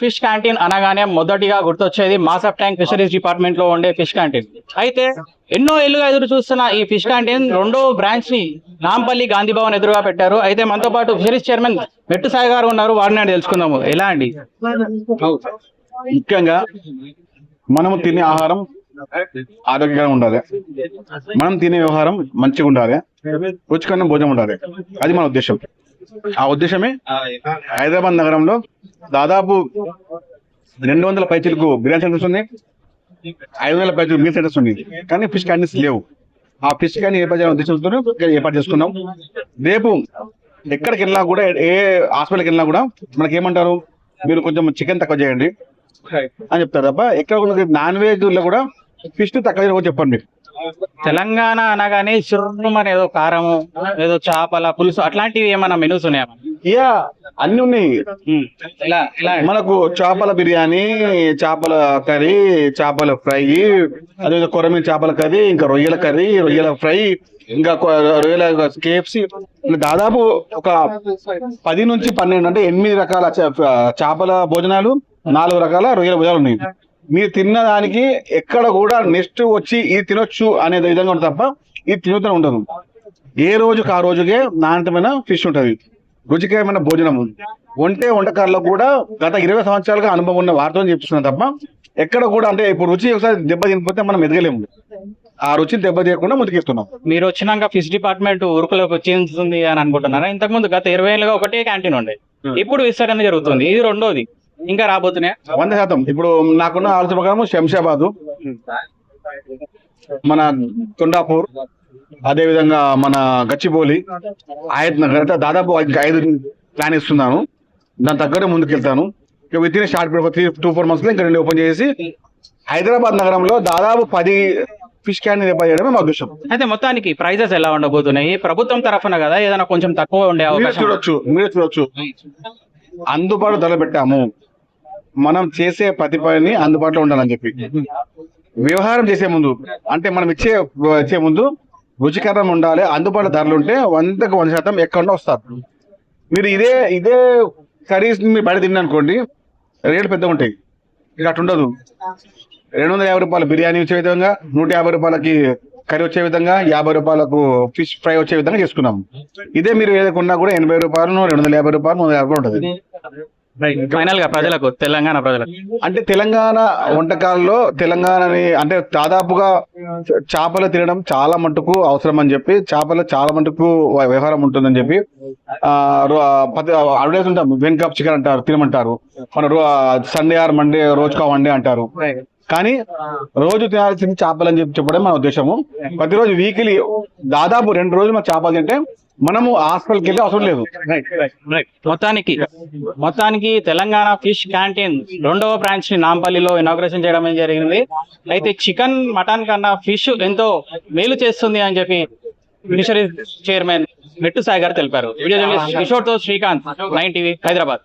Fish canteen అనగానే మొదటిగా గుర్తొచ్చేది మాసప్ ట్యాంక్ ఫిషరీస్ డిపార్ట్మెంట్లో ఉండే ఫిష్ క్యాంటీన్. అయితే ఎన్నో ఏళ్ళుగా ఎదురు చూస్తున్న ఈ ఫిష్ క్యాంటీన్ రెండో బ్రాంచ్ని నాంపల్లి గాంధీ భవన్ ఎదురుగా పెట్టారు. అయితే మనతో పాటు ఫిషరీస్ చైర్మన్ మెట్టు సాయి గారు ఉన్నారు. వారిని తెలుసుకుందాము. ఎలా అండి? ముఖ్యంగా మనము తినే ఆహారం ఆరోగ్యంగా ఉండాలి. మనం తినే వ్యవహారం మంచిగా ఉండాలి. రుచికరమైన భోజనం ఉండాలి. అది మన ఉద్దేశం. ఆ ఉద్దేశమే? హైదరాబాద్ నగరంలో దాదాపు రెండు వందల పైచలకు బిర్యానీ సెంటర్స్ ఉన్నాయి. ఐదు వందల పైచలు మీల్ సెంటర్స్ ఉన్నాయి. కానీ ఫిష్ క్యాంటీన్స్ లేవు. ఆ ఫిష్ క్యాంటీన్ ఏర్పాటు చేయాలని ఉద్దేశంతో ఏర్పాటు చేసుకున్నాం. రేపు ఎక్కడికి వెళ్ళినా కూడా ఏ హాస్పిటల్కి వెళ్ళినా కూడా మనకి ఏమంటారు మీరు కొంచెం చికెన్ తక్కువ చేయండి. అని చెప్తారు తప్ప ఎక్కడ నాన్ వెజ్లో కూడా ఫిష్ తక్కువ చేయమని చెప్పండి. మీకు తెలంగాణ అనగానే చిరుమని ఏదో కారము ఏదో చేపల పులుసు అట్లాంటివి ఏమైనా మెనూస్ ఉన్నాయా? అన్ని ఉన్నాయి? మనకు చేపల బిర్యానీ చేపల కర్రీ చేపల ఫ్రై అదే కొరమీన చేపల కర్రీ ఇంకా రొయ్యల కర్రీ రొయ్యల ఫ్రై ఇంకా రొయ్యల కేఎఫ్సి దాదాపు ఒక పది నుంచి పన్నెండు అంటే ఎనిమిది రకాల చేపల భోజనాలు నాలుగు రకాల రొయ్యల భోజనాలు ఉన్నాయి. మీరు తిన్న దానికి ఎక్కడ కూడా నెక్స్ట్ వచ్చి ఇది తినొచ్చు అనే విధంగా ఉంటుంది తప్ప ఇది తినొద్దని ఉండదు. ఏ రోజుకి ఆ రోజుకే నాణ్యతమైన ఫిష్ ఉంటది. రుచికరమైన భోజనం. వంటే వంటకాల్లో కూడా గత ఇరవై సంవత్సరాలుగా అనుభవం ఉన్న వారితో చెప్తున్నాను తప్ప ఎక్కడ కూడా అంటే ఇప్పుడు రుచి ఒకసారి దెబ్బ తినిపోతే మనం ఎదగలేము. ఆ రుచిని దెబ్బ తీయకుండా ముందుకెళ్తున్నాం. మీరు వచ్చినాక ఫిష్ డిపార్ట్మెంట్ ఊరుకులోకి వచ్చేస్తుంది అని అనుకుంటున్నారా? ఇంతకు ముందు గత ఇరవై ఏళ్ళుగా ఒకటే క్యాంటీన్ ఉండే. ఇప్పుడు విస్తరణ జరుగుతుంది. ఇది రెండోది. ఇంకా రాబోతున్నాయా? వంద శాతం. ఇప్పుడు నాకున్న ఆలోచన ప్రకారం శంషాబాద్ మన కొండాపూర్ అదే విధంగా మన గచ్చిబౌలి ఆయత్ నగర్ దాదాపు ఐదు ప్లాన్ ఇస్తున్నాను. దాని తగ్గట్టు ముందుకెళ్తాను. ఇక within short period three two four మంత్స్లో ఇంకా రెండు ఓపెన్ చేసి హైదరాబాద్ నగరంలో దాదాపు పది ఫిష్ క్యాన్ చేయడమే మా ఉద్దేశం. అయితే మొత్తానికి ప్రైజెస్ ఎలా ఉండబోతున్నాయి? ప్రభుత్వం తరఫున కదా ఏదైనా కొంచెం తక్కువ ఉండే అవకాశం చూడొచ్చు మీరు చూడొచ్చు. అందుబాటు ధర పెట్టాము. మనం చేసే ప్రతి పని అందుబాటులో ఉండాలని చెప్పి. వ్యవహారం చేసే ముందు అంటే మనం ఇచ్చే ఇచ్చే ముందు రుచికరం ఉండాలి అందుబాటు ధరలు ఉంటే వందకు వంద శాతం ఎక్కడ వస్తారు. మీరు ఇదే ఇదే కర్రీస్ మీరు బయట తిన్నానుకోండి రేట్లు పెద్దగా ఉంటాయి. ఇక అటు ఉండదు. రెండు వందల యాభై రూపాయల బిర్యానీ వచ్చే విధంగా నూట యాభై రూపాయలకి కర్రీ వచ్చే విధంగా యాభై రూపాయలకు ఫిష్ ఫ్రై వచ్చే విధంగా చేసుకున్నాం. ఇదే మీరు ఏదైనా కూడా ఎనభై రూపాయలు రెండు వందల యాభై రూపాయలు మూడు యాభై ఉంటుంది. ఫైనల్గా ప్రజలకు తెలంగాణ ప్రజలకు. అంటే తెలంగాణ వంటకాల్లో తెలంగాణని అంటే దాదాపుగా చేపలు తినడం చాలా మటుకు అవసరం అని చెప్పి చేపలు చాలా మటుకు వ్యవహారం ఉంటుందని చెప్పి అడ్వర్టైజ్ ఉంటాం. వెన్ కప్ చికెన్ అంటారు తినమంటారు. మన రో- సండే ఆర్ మండే రోజుకా వన్డే అంటారు. కానీ రోజు తినాల్సింది చేపలు అని చెప్పి చెప్పడం మన ఉద్దేశము. ప్రతిరోజు వీక్లీ దాదాపు రెండు రోజులు మన చేపలు తింటే మనము హాస్పిటల్కి వెళ్ళి అవసరం లేదు. మొత్తానికి మొత్తానికి తెలంగాణ ఫిష్ క్యాంటీన్ రెండవ బ్రాంచ్ని నాంపల్లిలో ఇనాగ్రేషన్ చేయడం జరిగింది. అయితే చికెన్ మటన్ కన్నా ఫిష్ ఎంతో మేలు చేస్తుంది అని చెప్పి ఫిషరీస్ చైర్మన్ మెట్టు సాయి గారు తెలిపారు. వీడియో జర్నలిస్ట్ కిషోర్తో శ్రీకాంత్ నైన్ టీవీ హైదరాబాద్.